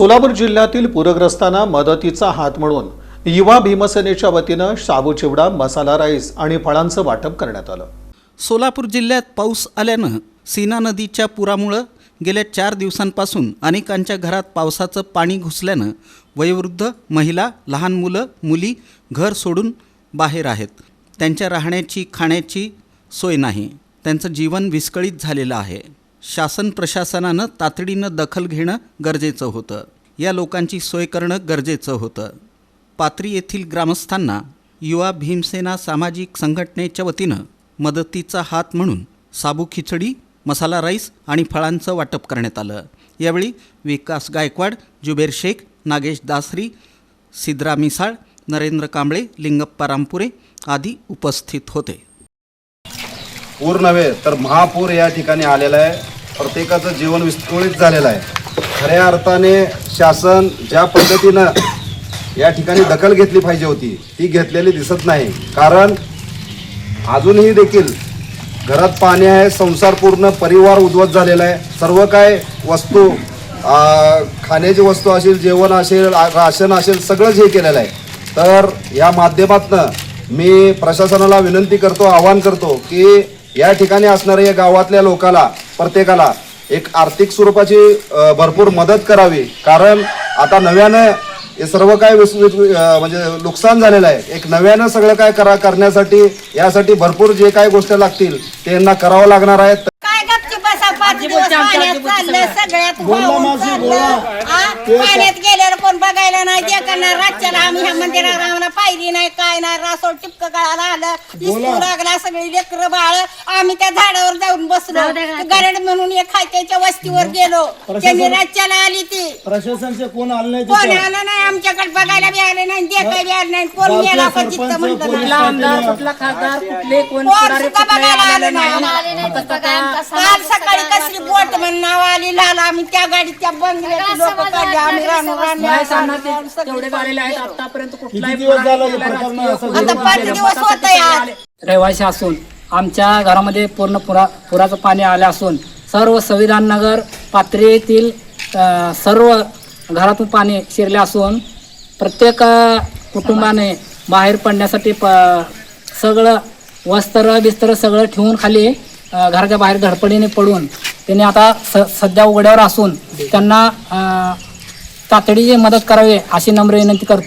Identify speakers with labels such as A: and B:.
A: सोलापूर जिल्ह्यातील पूरग्रस्तांना मदतीचा हात म्हणून युवा भीमसेनेच्या वतीनं शाबू चिवडा मसाला राईस आणि फळांचं वाटप करण्यात आलं.
B: सोलापूर जिल्ह्यात पाऊस आल्यानं सीना नदीच्या पुरामुळं गेल्या चार दिवसांपासून अनेकांच्या घरात पावसाचं पाणी घुसल्यानं वयोवृद्ध महिला लहान मुलं मुली घर सोडून बाहेर आहेत. त्यांच्या राहण्याची खाण्याची सोय नाही. त्यांचं जीवन विस्कळीत झालेलं आहे. शासन प्रशासनानं तातडीनं दखल घेणं गरजेचं होतं. या लोकांची सोय करणं गरजेचं होतं. पात्री येथील ग्रामस्थांना युवा भीमसेना सामाजिक संघटनेच्या वतीनं मदतीचा हात म्हणून साबू खिचडी मसाला राईस आणि फळांचं वाटप करण्यात आलं. यावेळी विकास गायकवाड जुबेर शेख नागेश दासरी सिद्रा मिसाळ नरेंद्र कांबळे लिंगप्पा रामपुरे आदी उपस्थित होते.
C: पूर नव्हे तर महापूर या ठिकाणी आलेला आहे. प्रत्येकाचं जीवन विस्कळीत झालेलं आहे. खऱ्या अर्थाने शासन ज्या पद्धतीनं या ठिकाणी दखल घेतली पाहिजे होती ती घेतलेली दिसत नाही. कारण अजूनही देखील घरात पाणी आहे संसार पूर्ण परिवार उद्ध्वस्त झालेला आहे. सर्व काय वस्तू खाण्याची वस्तू असेल जेवण असेल राशन असेल सगळंच हे केलेलं आहे. तर या माध्यमातनं मी प्रशासनाला विनंती करतो आवाहन करतो की या ठिकाणी असणाऱ्या या गावातल्या लोकाला प्रत्येकाला एक आर्थिक स्वरूपाची भरपूर मदत करावी. कारण आता नव्यानं हे सर्व काय म्हणजे नुकसान झालेलं आहे. एक नव्यानं सगळं काय करा करण्यासाठी यासाठी भरपूर जे काय गोष्टी लागतील ते यांना करावं लागणार आहे.
D: काय गपची बसा पाच दिवस पाण्यात चाललं सगळ्यात? पाण्यात गेल्यावर कोण बघायला नाही देखणार रातच्याला आम्ही ह्या मंदिरात आम्हाला पायरी नाही काय नाही रासोड टिपक गळाला आलं इसू लागला सगळी लेकर बाळ. आम्ही त्या झाडावर जाऊन बसलो. गरड म्हणून एक खायच्या वस्तीवर गेलो. त्यांनी रातच्याला आली ती.
E: प्रशासनचे कोण आले नाही
D: कोण? आलं नाही आमच्याकडे बघायला बी आले नाही देखाय बी आलं नाही कोण गेला पण तिथं म्हणलं नाही.
E: पाटील,
F: कुठला खासदार कुठले कोण
D: बघायला आलं नाही. आली आम्ही त्या गाडीत त्या बंगल्याची लोक काढली आम्ही रानू
F: नाही सांगणार ते
D: रानू
F: तेवढे आलेले आहेत आतापर्यंत कुठलाही
E: किती दिवस झालं हे
F: पुढारी
E: प्रकरण
F: केलेला
E: असं
F: राजकीय
D: आता पाच दिवस होत यार
F: रहिवासी असून आमच्या घरामध्ये पूर्ण पुरा पुराचं पाणी आलं असून सर्व संविधान नगर पात्री येथील अ, सर्व घरातून पाणी शिरले असून प्रत्येक अ, कुटुंबाने बाहेर पडण्यासाठी प सगळं वस्त्र बिस्त्र सगळं ठेवून खाली अ, घराच्या बाहेर धडपडीने पडून त्यांनी आता स सध्या उघड्यावर असून त्यांना तातडीची मदत करावी अशी नम्र विनंती करतो.